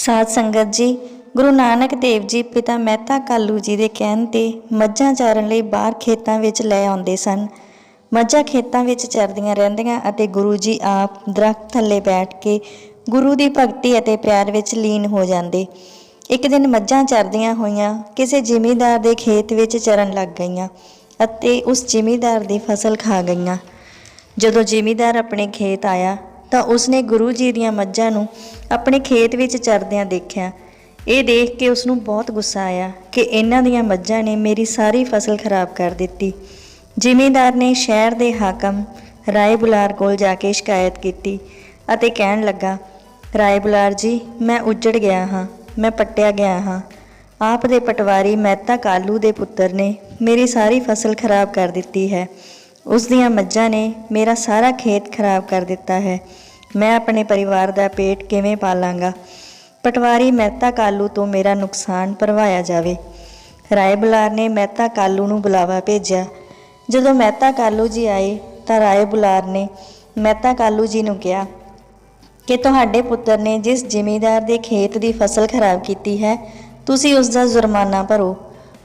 ਸਾਧ ਸੰਗਤ ਜੀ, ਗੁਰੂ ਨਾਨਕ ਦੇਵ ਜੀ ਪਿਤਾ ਮਹਿਤਾ ਕਾਲੂ ਜੀ ਦੇ ਕਹਿਣ ਤੇ ਮੱਝਾਂ ਚਾਰਨ ਲਈ ਬਾਹਰ ਖੇਤਾਂ ਵਿੱਚ ਲੈ ਆਉਂਦੇ ਸਨ। ਮੱਝਾਂ ਖੇਤਾਂ ਵਿੱਚ ਚਰਦੀਆਂ ਰਹਿੰਦੀਆਂ ਅਤੇ ਗੁਰੂ ਜੀ ਆਪ ਦਰਖਤ ਥੱਲੇ ਬੈਠ ਕੇ ਗੁਰੂ ਦੀ ਭਗਤੀ ਅਤੇ ਪਿਆਰ ਵਿੱਚ ਲੀਨ ਹੋ ਜਾਂਦੇ। ਇੱਕ ਦਿਨ ਮੱਝਾਂ ਚਰਦੀਆਂ ਹੋਈਆਂ, ਕਿਸੇ ਜ਼ਿਮੀਂਦਾਰ ਦੇ ਖੇਤ ਵਿੱਚ ਚਰਨ ਲੱਗ ਗਈਆਂ ਅਤੇ ਉਸ ਜ਼ਿਮੀਂਦਾਰ ਦੀ ਫਸਲ ਖਾ ਗਈਆਂ। ਜਦੋਂ ਜ਼ਿਮੀਂਦਾਰ ਆਪਣੇ ਖੇਤ ਆਇਆ ਤਾਂ ਉਸਨੇ ਗੁਰੂ ਜੀ ਦੀਆਂ ਮੱਝਾਂ ਨੂੰ ਆਪਣੇ ਖੇਤ ਵਿੱਚ ਚਰਦਿਆਂ ਦੇਖਿਆ। ਇਹ ਦੇਖ ਕੇ ਉਸ ਨੂੰ ਬਹੁਤ ਗੁੱਸਾ ਆਇਆ ਕਿ ਇਹਨਾਂ ਦੀਆਂ ਮੱਝਾਂ ਨੇ ਮੇਰੀ ਸਾਰੀ ਫਸਲ ਖਰਾਬ ਕਰ ਦਿੱਤੀ। ਜ਼ਿਮੀਂਦਾਰ ਨੇ ਸ਼ਹਿਰ ਦੇ ਹਾਕਮ ਰਾਏ ਬੁਲਾਰ ਕੋਲ ਜਾ ਕੇ ਸ਼ਿਕਾਇਤ ਕੀਤੀ ਅਤੇ ਕਹਿਣ ਲੱਗਾ, ਰਾਏ ਬੁਲਾਰ ਜੀ, ਮੈਂ ਉੱਜੜ ਗਿਆ ਹਾਂ, ਮੈਂ ਪੱਟਿਆ ਗਿਆ ਹਾਂ। ਆਪ ਦੇ ਪਟਵਾਰੀ ਮਹਿਤਾ ਕਾਲੂ ਦੇ ਪੁੱਤਰ ਨੇ ਮੇਰੀ ਸਾਰੀ ਫਸਲ ਖਰਾਬ ਕਰ ਦਿੱਤੀ ਹੈ। ਉਸ ਦੀਆਂ ਮੱਝਾਂ ਨੇ ਮੇਰਾ ਸਾਰਾ ਖੇਤ ਖਰਾਬ ਕਰ ਦਿੱਤਾ ਹੈ। ਮੈਂ ਆਪਣੇ ਪਰਿਵਾਰ ਦਾ ਪੇਟ ਕਿਵੇਂ ਪਾਲਾਂਗਾ? ਪਟਵਾਰੀ ਮਹਿਤਾ ਕਾਲੂ ਤੋਂ ਮੇਰਾ ਨੁਕਸਾਨ ਭਰਵਾਇਆ ਜਾਵੇ। ਰਾਏ ਬੁਲਾਰ ਨੇ ਮਹਿਤਾ ਕਾਲੂ ਨੂੰ ਬੁਲਾਵਾ ਭੇਜਿਆ। ਜਦੋਂ ਮਹਿਤਾ ਕਾਲੂ ਜੀ ਆਏ ਤਾਂ ਰਾਏ ਬੁਲਾਰ ਨੇ ਮਹਿਤਾ ਕਾਲੂ ਜੀ ਨੂੰ ਕਿਹਾ ਕਿ ਤੁਹਾਡੇ ਪੁੱਤਰ ਨੇ ਜਿਸ ਜ਼ਿਮੀਂਦਾਰ ਦੇ ਖੇਤ ਦੀ ਫਸਲ ਖਰਾਬ ਕੀਤੀ ਹੈ, ਤੁਸੀਂ ਉਸ ਦਾ ਜੁਰਮਾਨਾ ਭਰੋ।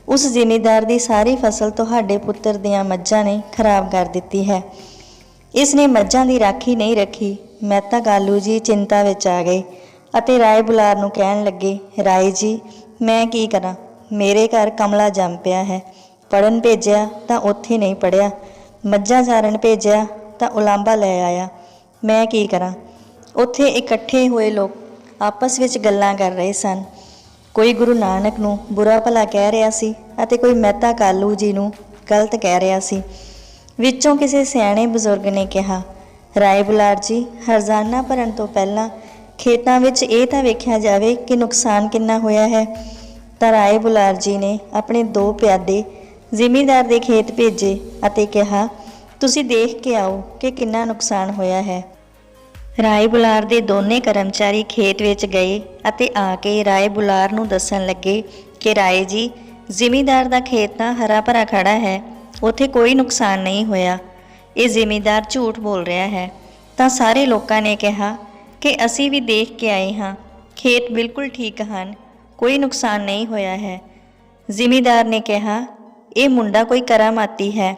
ਉਸ ਜ਼ਿਮੀਦਾਰ ਦੀ ਸਾਰੀ ਫਸਲ ਤੁਹਾਡੇ ਪੁੱਤਰ ਦੀਆਂ ਮੱਝਾਂ ਨੇ ਖਰਾਬ ਕਰ ਦਿੱਤੀ ਹੈ। ਇਸ ਨੇ ਮੱਝਾਂ ਦੀ ਰਾਖੀ ਨਹੀਂ ਰੱਖੀ। ਮਹਿਤਾ ਕਾਲੂ ਜੀ ਚਿੰਤਾ ਵਿੱਚ ਆ ਗਏ ਅਤੇ ਰਾਏ ਬੁਲਾਰ ਨੂੰ ਕਹਿਣ ਲੱਗੇ, ਰਾਏ ਜੀ, ਮੈਂ ਕੀ ਕਰਾਂ? ਮੇਰੇ ਘਰ ਕਮਲਾ ਜੰਮ ਪਿਆ ਹੈ। ਪੜਨ ਭੇਜਿਆ ਤਾਂ ਉੱਥੇ ਨਹੀਂ ਪੜਿਆ ਮੱਝਾਂ ਚਾਰਨ ਭੇਜਿਆ ਤਾਂ ਉਲਾਂਬਾ ਲੈ ਆਇਆ। ਮੈਂ ਕੀ ਕਰਾਂ? ਉੱਥੇ ਇਕੱਠੇ ਹੋਏ ਲੋਕ ਆਪਸ ਵਿੱਚ ਗੱਲਾਂ ਕਰ ਰਹੇ ਸਨ। ਕੋਈ ਗੁਰੂ ਨਾਨਕ ਨੂੰ ਬੁਰਾ ਭਲਾ ਕਹਿ ਰਿਹਾ ਸੀ ਅਤੇ ਕੋਈ ਮਹਿਤਾ ਕਾਲੂ ਜੀ ਨੂੰ ਗਲਤ ਕਹਿ ਰਿਹਾ ਸੀ। ਵਿੱਚੋਂ ਕਿਸੇ ਸਿਆਣੇ ਬਜ਼ੁਰਗ ਨੇ ਕਿਹਾ, ਰਾਏ ਬੁਲਾਰ ਜੀ, ਹਰਜ਼ਾਨਾ ਭਰਨ ਤੋਂ ਪਹਿਲਾਂ ਖੇਤਾਂ ਵਿੱਚ ਇਹ ਤਾਂ ਵੇਖਿਆ ਜਾਵੇ ਕਿ ਨੁਕਸਾਨ ਕਿੰਨਾ ਹੋਇਆ ਹੈ। ਤਾਂ ਰਾਏ ਬੁਲਾਰ ਜੀ ਨੇ ਆਪਣੇ ਦੋ ਪਿਆਦੇ ਜ਼ਿਮੀਂਦਾਰ ਦੇ ਖੇਤ ਭੇਜੇ ਅਤੇ ਕਿਹਾ, ਤੁਸੀਂ ਦੇਖ ਕੇ ਆਓ ਕਿ ਕਿੰਨਾ ਨੁਕਸਾਨ ਹੋਇਆ ਹੈ। ਰਾਏ ਬੁਲਾਰ ਦੇ ਦੋਨੇ ਕਰਮਚਾਰੀ ਖੇਤ ਵਿੱਚ ਗਏ ਅਤੇ ਆ ਕੇ ਰਾਏ ਬੁਲਾਰ ਨੂੰ ਦੱਸਣ ਲੱਗੇ ਕਿ ਰਾਏ ਜੀ, ਜ਼ਿਮੀਦਾਰ ਦਾ ਖੇਤ ਤਾਂ ਹਰਾ ਭਰਾ ਖੜਾ ਹੈ, ਉੱਥੇ ਕੋਈ ਨੁਕਸਾਨ ਨਹੀਂ ਹੋਇਆ। ਇਹ ਜ਼ਿਮੀਦਾਰ ਝੂਠ ਬੋਲ ਰਿਹਾ ਹੈ। ਤਾਂ ਸਾਰੇ ਲੋਕਾਂ ਨੇ ਕਿਹਾ ਕਿ ਅਸੀਂ ਵੀ ਦੇਖ ਕੇ ਆਏ ਹਾਂ, ਖੇਤ ਬਿਲਕੁਲ ਠੀਕ ਹਨ, ਕੋਈ ਨੁਕਸਾਨ ਨਹੀਂ ਹੋਇਆ ਹੈ। ਜ਼ਿਮੀਦਾਰ ਨੇ ਕਿਹਾ, ਇਹ ਮੁੰਡਾ ਕੋਈ ਕਰਾਮਾਤੀ ਹੈ,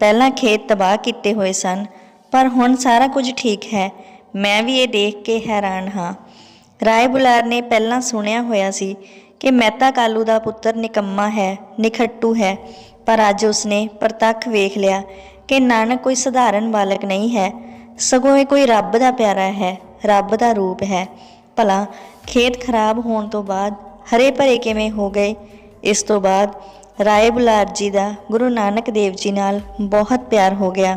ਪਹਿਲਾਂ ਖੇਤ ਤਬਾਹ ਕੀਤੇ ਹੋਏ ਸਨ, ਪਰ ਹੁਣ ਸਾਰਾ ਕੁਝ ਠੀਕ ਹੈ ਮੈਂ ਵੀ ਇਹ ਦੇਖ ਕੇ ਹੈਰਾਨ ਹਾਂ। ਰਾਏ ਬੁਲਾਰ ਨੇ ਪਹਿਲਾਂ ਸੁਣਿਆ ਹੋਇਆ ਸੀ ਕਿ ਮਹਿਤਾ ਕਾਲੂ ਦਾ ਪੁੱਤਰ ਨਿਕੰਮਾ ਹੈ, ਨਿਖੱਟੂ ਹੈ, ਪਰ ਅੱਜ ਉਸਨੇ ਪ੍ਰਤੱਖ ਵੇਖ ਲਿਆ ਕਿ ਨਾਨਕ ਕੋਈ ਸਧਾਰਨ ਬਾਲਕ ਨਹੀਂ ਹੈ। ਸਗੋਂ ਇਹ ਕੋਈ ਰੱਬ ਦਾ ਪਿਆਰਾ ਹੈ, ਰੱਬ ਦਾ ਰੂਪ ਹੈ। ਭਲਾ ਖੇਤ ਖਰਾਬ ਹੋਣ ਤੋਂ ਬਾਅਦ ਹਰੇ ਭਰੇ ਕਿਵੇਂ ਹੋ ਗਏ? ਇਸ ਤੋਂ ਬਾਅਦ ਰਾਏ ਬੁਲਾਰ ਜੀ ਦਾ ਗੁਰੂ ਨਾਨਕ ਦੇਵ ਜੀ ਨਾਲ ਬਹੁਤ ਪਿਆਰ ਹੋ ਗਿਆ।